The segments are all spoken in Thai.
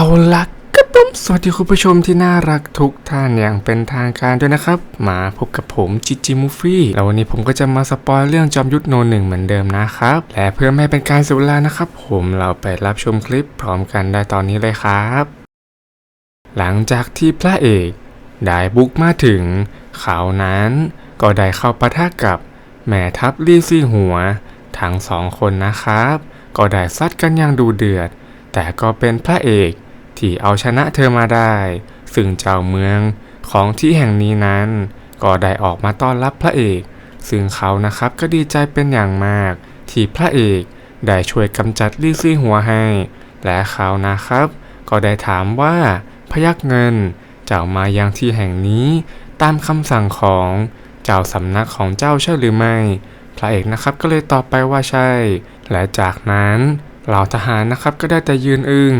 เอาละก็ต้องสวัสดีคุณผู้ชมที่น่ารักทุกท่านอย่างเป็นทางการด้วยนะครับ มาพบกับผมจิจิมูฟี่แล้ววันนี้ผมก็จะมาสปอยเรื่องจอมยุทธโนหนึ่งเหมือนเดิมนะครับ และเพื่อไม่ให้เป็นการเสียเวลานะครับ ผมเราไปรับชมคลิปพร้อมกันได้ตอนนี้เลยครับ หลังจากที่พระเอกได้บุกมาถึง เขานั้นก็ได้เข้าปะทะกับแม่ทัพลี่ซี่หัว ทั้งสองคนนะครับ ก็ได้ซัดกันอย่างดูเดือด แต่ก็เป็นพระเอก ที่เอาชนะเธอมาได้ ซึ่งเจ้าเมืองของที่แห่งนี้นั้น ก็ได้ออกมาต้อนรับพระเอก ซึ่งเขานะครับก็ดีใจเป็นอย่างมาก ที่พระเอกได้ช่วยกำจัดลี่ซี่หัวให้ และเขานะครับ ก็ได้ถามว่าพยักเงินเจ้ามายังที่แห่งนี้ ตามคำสั่งของเจ้าสำนักของเจ้าใช่หรือไม่ พระเอกนะครับก็เลยตอบไปว่าใช่ และจากนั้นเหล่าทหารนะครับก็ได้แต่ยืนอึง้ง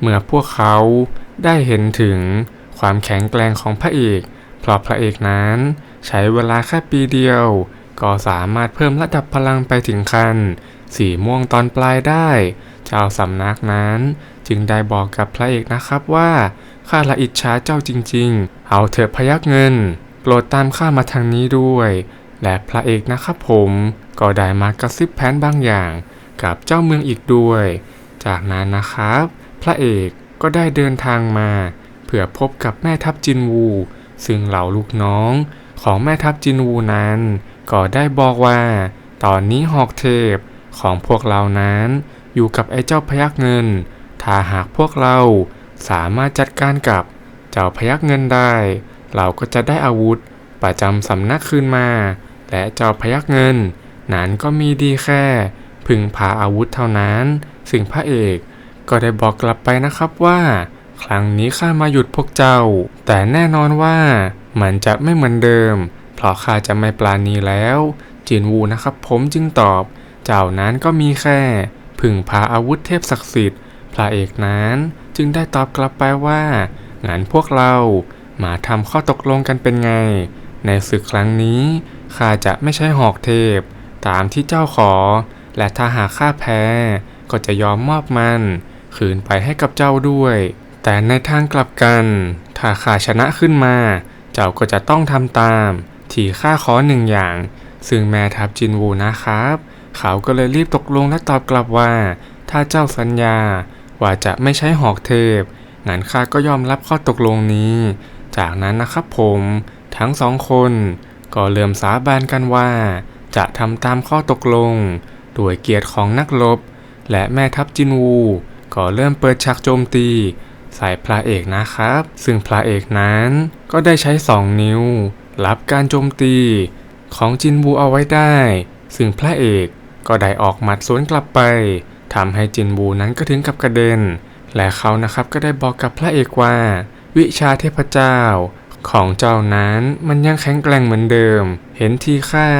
เมื่อพวกเขาได้เห็นถึงความแข็งแกร่งของพระเอก เพราะพระเอกนั้นใช้เวลาแค่ปีเดียว ก็สามารถเพิ่มระดับพลังไปถึงขั้นสีม่วงตอนปลายได้ เจ้าสำนักนั้นจึงได้บอกกับพระเอกนะครับว่าข้าละอิจฉาเจ้าจริงๆ เอาเถอะพยักเงิน โปรดตามข้ามาทางนี้ด้วย และพระเอกนะครับผมก็ได้มากระซิบแผนบางอย่าง กับเจ้าเมืองอีกด้วย จากนั้นนะครับ พระเอกก็ได้เดินทางมา เพื่อพบกับแม่ทัพจินวู ซึ่งเหล่าลูกน้องของแม่ทัพจินวูนั้น ก็ได้บอกว่า ตอนนี้หอกเทพของพวกเรานั้นอยู่กับไอ้เจ้าพยักเงิน ถ้าหากพวกเราสามารถจัดการกับเจ้าพยักเงินได้ เราก็จะได้อาวุธประจำสำนักคืนมา และเจ้าพยักเงิน นั้นก็มีดีแค่ พึงพาอาวุธเท่านั้นสิ่งพระเอก ก็ได้บอกกลับไปนะครับว่า ครั้งนี้ข้ามาหยุดพวกเจ้า แต่แน่นอนว่ามันจะไม่เหมือนเดิม เพราะข้าจะไม่ปลาณีแล้ว จินวูนะครับผมจึงตอบ เจ้านั้นก็มีแค่พึ่งพาอาวุธเทพศักดิ์สิทธิ์ พระเอกนั้นจึงได้ตอบกลับไปว่างั้นพวกเรามาทำข้อตกลงกันเป็นไง ในศึกครั้งนี้ข้าจะไม่ใช่หอกเทพ ตามที่เจ้าขอ และถ้าหากข้าแพ้ก็จะยอมมอบมัน คืนไปให้กับเจ้าด้วย แต่ในทางกลับกัน ถ้าข้าชนะขึ้นมา เจ้าก็จะต้องทำตาม ที่ข้าขอหนึ่งอย่าง ซึ่งแม่ทัพจินวูนะครับ เขาก็เลยรีบตกลงและตอบกลับว่า ถ้าเจ้าสัญญาว่าจะไม่ใช้หอกเทพงั้นข้าก็ยอมรับข้อตกลงนี้ จากนั้นนะครับผมทั้งสองคนก็เริ่มสาบานกันว่า จะทำตามข้อตกลงด้วยเกียรติของนักรบ และแม่ทัพจินวู ก็เริ่มเปิดฉากโจมตีใส่พระเอกนะครับ ซึ่งพระเอกนั้นก็ได้ใช้สองนิ้ว รับการโจมตีของจินวูเอาไว้ได้ ซึ่งพระเอกก็ได้ออกหมัดสวนกลับไปทำให้จินวูนั้นก็ถึงกับกระเด็น และเขานะครับก็ได้บอกกับพระเอกว่า วิชาเทพเจ้าของเจ้านั้นมันยังแข็งแกร่งเหมือนเดิม เห็นทีค่า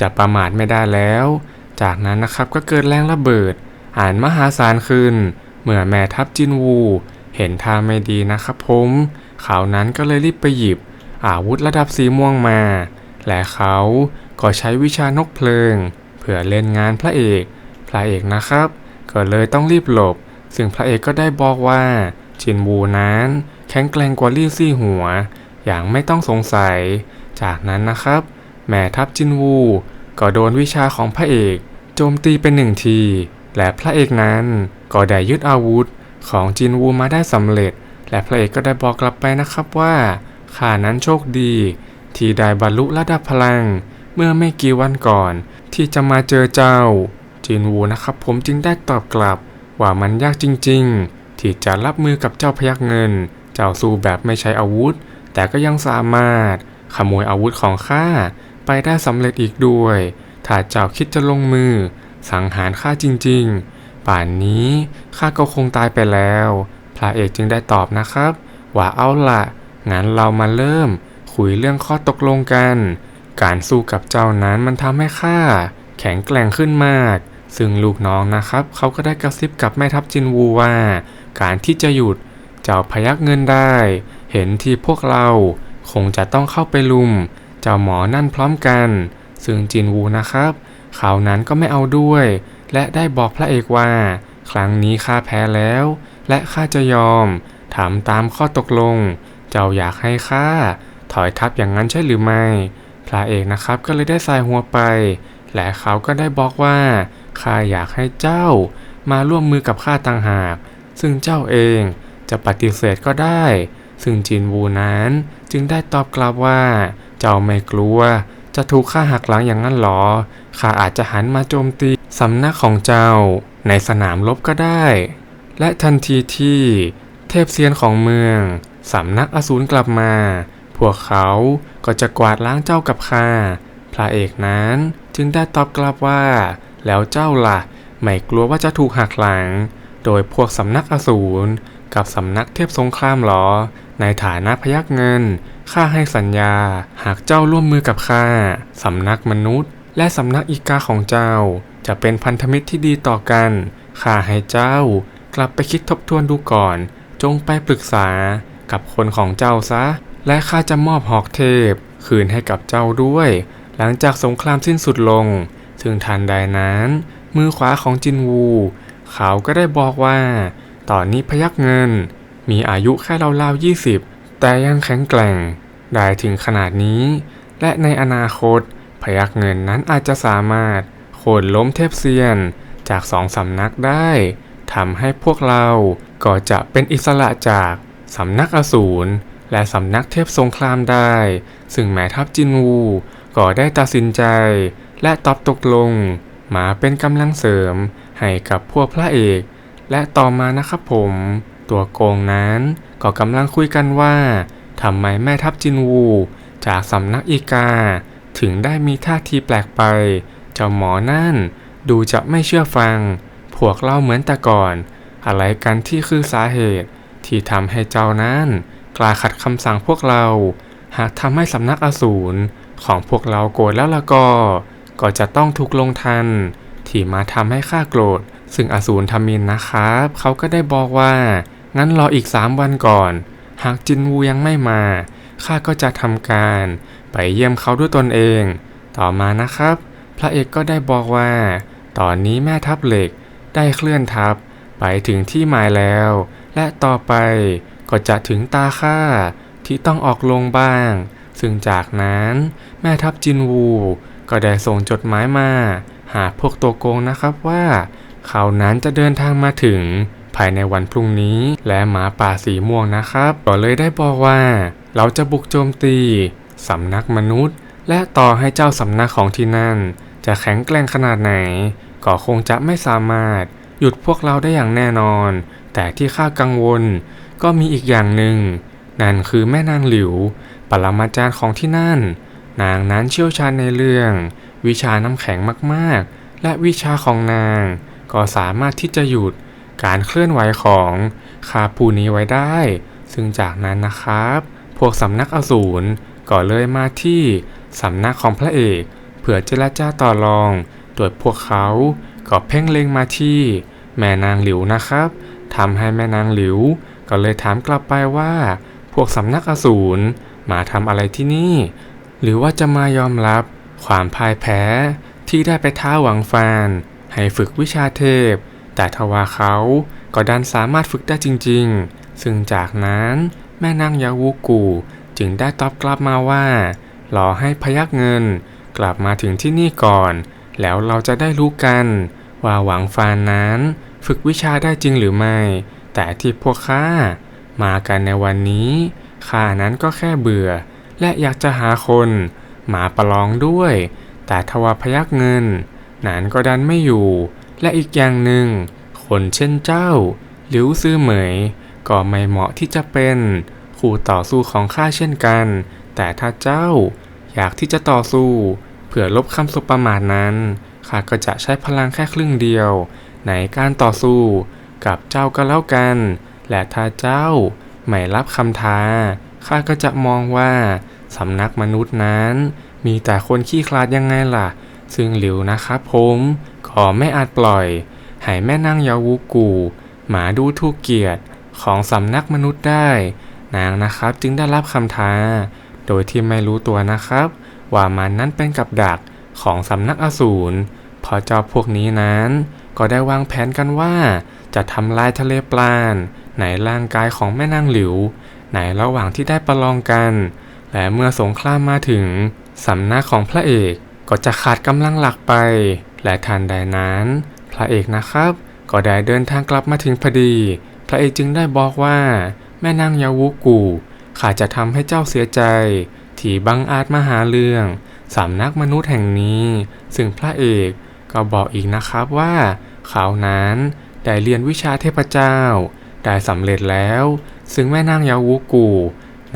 จะประมาทไม่ได้แล้ว จากนั้นนะครับก็เกิดแรงระเบิดอ่านมหาศาลขึ้น เมื่อแม่ทัพจินวู เห็นท่าไม่ดีนะครับผมเขานั้นก็เลยรีบไปหยิบ อาวุธระดับสีม่วงมา และเขาก็ใช้วิชานกเพลิง เพื่อเล่นงานพระเอก พระเอกนะครับ ก็เลยต้องรีบหลบ ซึ่งพระเอกก็ได้บอกว่าจินวูนั้นแข็งแกร่งกว่าลี่ซี่หัว อย่างไม่ต้องสงสัย จากนั้นนะครับ แม่ทัพจินวู ก็โดนวิชาของพระเอก โจมตีเป็นหนึ่งที และพระเอกนั้นก็ได้ยึดอาวุธของจินวูมาได้สำเร็จ และพระเอกก็ได้บอกกลับไปนะครับว่าข้านั้นโชคดี ที่ได้บรรลุระดับพลัง เมื่อไม่กี่วันก่อน ที่จะมาเจอเจ้า จินวูนะครับผมจึงได้ตอบกลับ ว่ามันยากจริง ๆ ที่จะรับมือกับเจ้าพยักเงิน เจ้าสู้แบบไม่ใช้อาวุธ แต่ก็ยังสามารถ ขโมยอาวุธของข้าไปได้สำเร็จอีกด้วย ถ้าเจ้าคิดจะลงมือ สังหารข้าจริงๆ ป่านนี้ข้าก็คงตายไปแล้ว พระเอกจึงได้ตอบนะครับ ว่าเอาละงั้นเรามาเริ่ม คุยเรื่องข้อตกลงกัน การสู้กับเจ้านั้นมันทำให้ข้าแข็งแกร่งขึ้นมาก ซึ่งลูกน้องนะครับเขาก็ได้กระซิบกับแม่ทัพจินวูว่า การที่จะหยุดเจ้าพยักเงินได้ เห็นที่พวกเราคงจะต้องเข้าไปลุม เจ้าหมอนั่นพร้อมกัน ซึ่งจินวูนะครับ เขานั้นก็ไม่เอาด้วย และได้บอกพระเอกว่า ครั้งนี้ข้าแพ้แล้ว และข้าจะยอมทำตามข้อตกลง เจ้าอยากให้ข้าถอยทัพอย่างนั้นใช่หรือไม่ พระเอกนะครับก็เลยได้สายหัวไป และเขาก็ได้บอกว่าข้าอยากให้เจ้า มาร่วมมือกับข้าต่างหาก ซึ่งเจ้าเองจะปฏิเสธก็ได้ ซึ่งจินวูนั้นจึงได้ตอบกลับว่า เจ้าไม่กลัว จะถูกข้าหักหลังอย่างนั้นหรอ ข้าอาจจะหันมาโจมตีสำนักของเจ้าในสนามรบก็ได้ และทันทีที่เทพเซียนของเมืองสำนักอสูรกลับมา พวกเขาก็จะกวาดล้างเจ้ากับข้าพระเอกนั้นจึงได้ตอบกลับว่า แล้วเจ้าล่ะ ไม่กลัวว่าจะถูกหักหลัง โดยพวกสำนักอสูรกับสำนักเทพสงครามหรอ ในฐานะพยักเงินข้าให้สัญญาหากเจ้าร่วมมือกับข้าสำนักมนุษย์ และสำนักอีกาของเจ้า จะเป็นพันธมิตรที่ดีต่อกัน ข้าให้เจ้ากลับไปคิดทบทวนดูก่อน จงไปปรึกษากับคนของเจ้าซะ และข้าจะมอบหอกเทพ คืนให้กับเจ้าด้วย หลังจากสงครามสิ้นสุดลง ซึ่งทันใดนั้น มือขวาของจินวู เขาก็ได้บอกว่า ตอนนี้พยักเงิน มีอายุแค่ราวๆยี่สิบแต่ยังแข็งแกร่ง ได้ถึงขนาดนี้ และในอนาคต พยักเงินนั้นอาจจะสามารถโค่นล้มเทพเซียนจากสองสำนักได้ทำให้พวกเราก็จะเป็นอิสระจากสำนักอสูรและสำนักเทพสงครามได้ ซึ่งแม่ทัพจินวูก็ได้ตัดสินใจ และตอบตกลง มาเป็นกำลังเสริมให้กับพวกพระเอก และต่อมานะครับผม ตัวโกงนั้นก็กำลังคุยกันว่าทำไมแม่ทัพจินวู จากสำนักอีกา ถึงได้มีท่าทีแปลกไป เจ้าหมอนั่น ดูจะไม่เชื่อฟัง พวกเราเหมือนแต่ก่อน อะไรกันที่คือสาเหตุ ที่ทำให้เจ้านั้น กล้าขัดคำสั่งพวกเรา หากทำให้สำนักอสูรของพวกเราโกรธแล้วละก็ ก็จะต้องถูกลงทัน ที่มาทำให้ข้าโกรธ ซึ่งอสูรทมินนะครับ เขาก็ได้บอกว่า งั้นรออีกสามวันก่อน หากจินวูยังไม่มาข้าก็จะทำการ ไปเยี่ยมเขาด้วยตนเอง ต่อมานะครับ พระเอกก็ได้บอกว่า ตอนนี้แม่ทัพเหล็กได้เคลื่อนทัพไปถึงที่หมายแล้ว และต่อไปก็จะถึงตาข้าที่ต้องออกลงบ้าง ซึ่งจากนั้นแม่ทัพจินวู ก็ได้ส่งจดหมายมา หาพวกตัวโกงนะครับว่าเขานั้นจะเดินทางมาถึงภายในวันพรุ่งนี้และหมาป่าสีม่วงนะครับ ก็เลยได้บอกว่า เราจะบุกโจมตี สำนักมนุษย์ และต่อให้เจ้าสำนักของที่นั่น จะแข็งแกร่งขนาดไหน ก็คงจะไม่สามารถหยุดพวกเราได้อย่างแน่นอน แต่ที่ข้ากังวลก็มีอีกอย่างหนึ่ง นั่นคือแม่นางหลิว ปรมาจารย์ของที่นั่น นางนั้นเชี่ยวชาญในเรื่อง วิชาน้ำแข็งมากๆ และวิชาของนาง ก็สามารถที่จะหยุดการเคลื่อนไหวของคาปูนี้ไว้ได้ ซึ่งจากนั้นนะครับ พวกสำนักอสูร ก็เลยมาที่สำนักของพระเอกเพื่อเจรจาต่อรอง โดยพวกเขาก็เพ่งเล็งมาที่ แม่นางหลิวนะครับทำให้แม่นางหลิว ก็เลยถามกลับไปว่า พวกสำนักอสูรมาทำอะไรที่นี่ หรือว่าจะมายอมรับความพ่ายแพ้ที่ได้ไปท้าหวังฟานให้ฝึกวิชาเทพ แต่ทว่าเขาก็ดันสามารถฝึกได้จริง ๆ ซึ่งจากนั้นแม่นางยาวูกู จึงได้ตอบกลับมาว่า รอให้พยักเงิน กลับมาถึงที่นี่ก่อน แล้วเราจะได้รู้กัน ว่าหวังฟานนั้น ฝึกวิชาได้จริงหรือไม่ แต่ที่พวกข้ามากันในวันนี้ข้านั้นก็แค่เบื่อ และอยากจะหาคนมาประลองด้วย แต่ทว่าพยักเงิน นั้นก็ดันไม่อยู่ และอีกอย่างหนึ่ง คนเช่นเจ้า หลิวซื่อเหมย ก็ไม่เหมาะที่จะเป็น คู่ต่อสู้ของข้าเช่นกัน แต่ถ้าเจ้าอยากที่จะต่อสู้ เพื่อลบคำสบประมาทนั้นข้าก็จะใช้พลังแค่ครึ่งเดียว ในการต่อสู้กับเจ้าก็แล้วกัน และถ้าเจ้าไม่รับคำท้าข้าก็จะมองว่าสำนักมนุษย์นั้น มีแต่คนขี้คลาดยังไงล่ะ ซึ่งหลิวนะครับผมขอไม่อาจปล่อย ให้แม่นางยาวูกู หมาดูทุกเกียรติของสำนักมนุษย์ได้ นางนะครับ จึงได้รับคำท้า โดยที่ไม่รู้ตัวนะครับ ว่ามันนั้นเป็นกับดักของสำนักอสูรพอเจ้าพวกนี้นั้น ก็ได้วางแผนกันว่า จะทำลายทะเลปราณในร่างกายของแม่นางหลิว ในระหว่างที่ได้ประลองกัน และเมื่อสงครามมาถึงสำนักของพระเอกก็จะขาดกำลังหลักไป และทันใดนั้น พระเอกนะครับ ก็ได้เดินทางกลับมาถึงพอดี พระเอกจึงได้บอกว่า แม่นางยาวุกูข้าจะทำให้เจ้าเสียใจ ที่บังอาจมาหาเรื่องสำนักมนุษย์แห่งนี้ ซึ่งพระเอกก็บอกอีกนะครับว่าเขานั้นได้เรียนวิชาเทพเจ้า ได้สำเร็จแล้ว ซึ่งแม่นางยาวุกู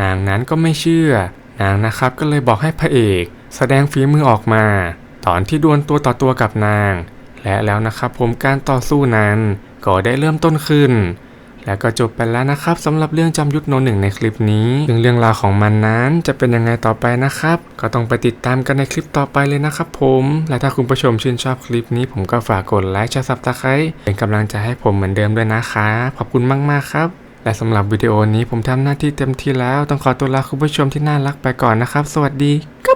นางนั้นก็ไม่เชื่อ นางนะครับก็เลยบอกให้พระเอก แสดงฝีมือออกมา ตอนที่ดวลตัวต่อตัวกับนาง และแล้วนะครับผมการต่อสู้นั้นก็ได้เริ่มต้นขึ้น และก็จบไปแล้วนะครับสำหรับเรื่องจำยุทธโนหนึ่งในคลิปนี้ซึ่งเรื่องราวของมันนั้นจะเป็นยังไงต่อไปนะครับ ก็ต้องไปติดตามกันในคลิปต่อไปเลยนะครับผม และถ้าคุณผู้ชมชื่นชอบคลิปนี้ ผมก็ฝากกดไลค์ชซับตะไคร้เป็นกำลังใจให้ผมเหมือนเดิมด้วยนะครับขอบคุณมากๆครับและสำหรับวิดีโอนี้ผมทำหน้าที่เต็มที่แล้ว ต้องขอตัวลาคุณผู้ชมที่น่ารักไปก่อนนะครับ สวัสดีครับ